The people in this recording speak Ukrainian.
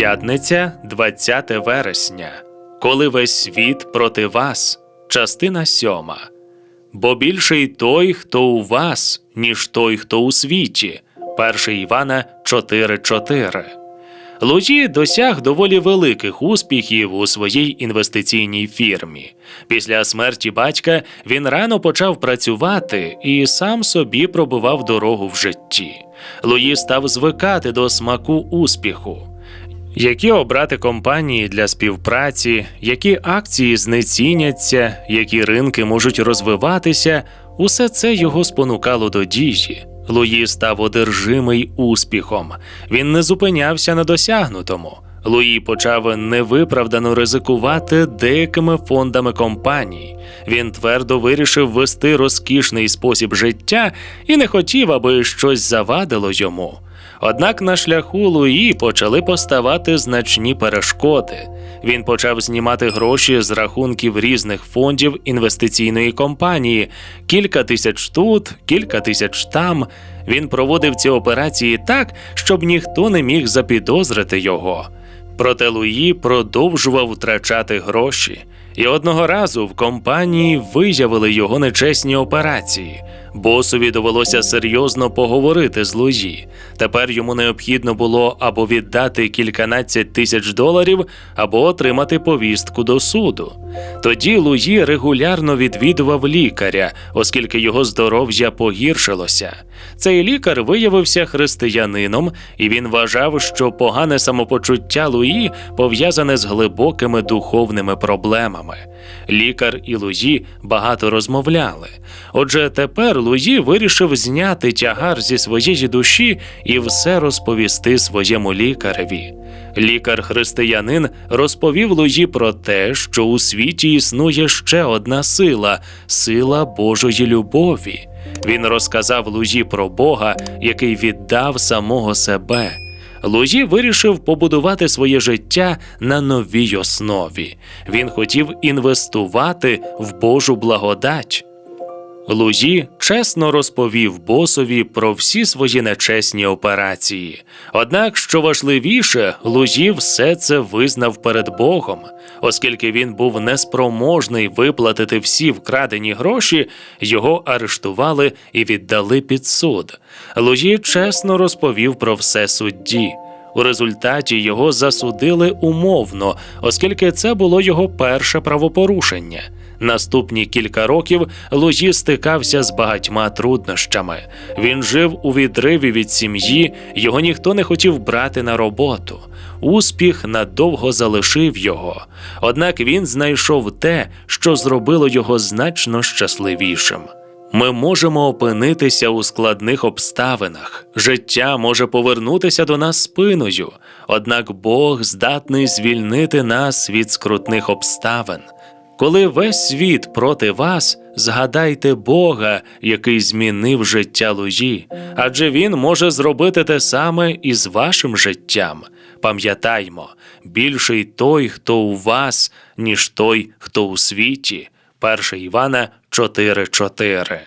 П'ятниця, 20 вересня. Коли весь світ проти вас. Частина сьома. Бо більший той, хто у вас, ніж той, хто у світі. 1 Івана 4.4. Луї досяг доволі великих успіхів у своїй інвестиційній фірмі. Після смерті батька він рано почав працювати і сам собі пробивав дорогу в житті. Луї став звикати до смаку успіху. Які обрати компанії для співпраці, які акції знеціняться, які ринки можуть розвиватися, усе це його спонукало до дії. Луї став одержимий успіхом. Він не зупинявся на досягнутому. Луї почав невиправдано ризикувати деякими фондами компаній. Він твердо вирішив вести розкішний спосіб життя і не хотів, аби щось завадило йому. Однак на шляху Луї почали поставати значні перешкоди. Він почав знімати гроші з рахунків різних фондів інвестиційної компанії, кілька тисяч тут, кілька тисяч там. Він проводив ці операції так, щоб ніхто не міг запідозрити його. Проте Луї продовжував втрачати гроші, і одного разу в компанії виявили його нечесні операції. Босові довелося серйозно поговорити з Луї. Тепер йому необхідно було або віддати кільканадцять тисяч доларів, або отримати повістку до суду. Тоді Луї регулярно відвідував лікаря, оскільки його здоров'я погіршилося. Цей лікар виявився християнином, і він вважав, що погане самопочуття Луї пов'язане з глибокими духовними проблемами. Лікар і Луї багато розмовляли. Отже, тепер Луї вирішив зняти тягар зі своєї душі і все розповісти своєму лікареві. Лікар-християнин розповів Луї про те, що у світі існує ще одна сила сила Божої любові. Він розказав Луї про Бога, який віддав самого себе. Луї вирішив побудувати своє життя на новій основі. Він хотів інвестувати в Божу благодать. Луї чесно розповів босові про всі свої нечесні операції. Однак, що важливіше, Луї все це визнав перед Богом, оскільки він був неспроможний виплатити всі вкрадені гроші, його арештували і віддали під суд. Луї чесно розповів про все судді. У результаті його засудили умовно, оскільки це було його перше правопорушення. Наступні кілька років Луї стикався з багатьма труднощами. Він жив у відриві від сім'ї, його ніхто не хотів брати на роботу. Успіх надовго залишив його. Однак він знайшов те, що зробило його значно щасливішим. Ми можемо опинитися у складних обставинах. Життя може повернутися до нас спиною, однак Бог здатний звільнити нас від скрутних обставин. Коли весь світ проти вас, згадайте Бога, який змінив життя Луї, адже Він може зробити те саме і з вашим життям. Пам'ятаймо, більший той, хто у вас, ніж той, хто у світі. 1 Івана 4.4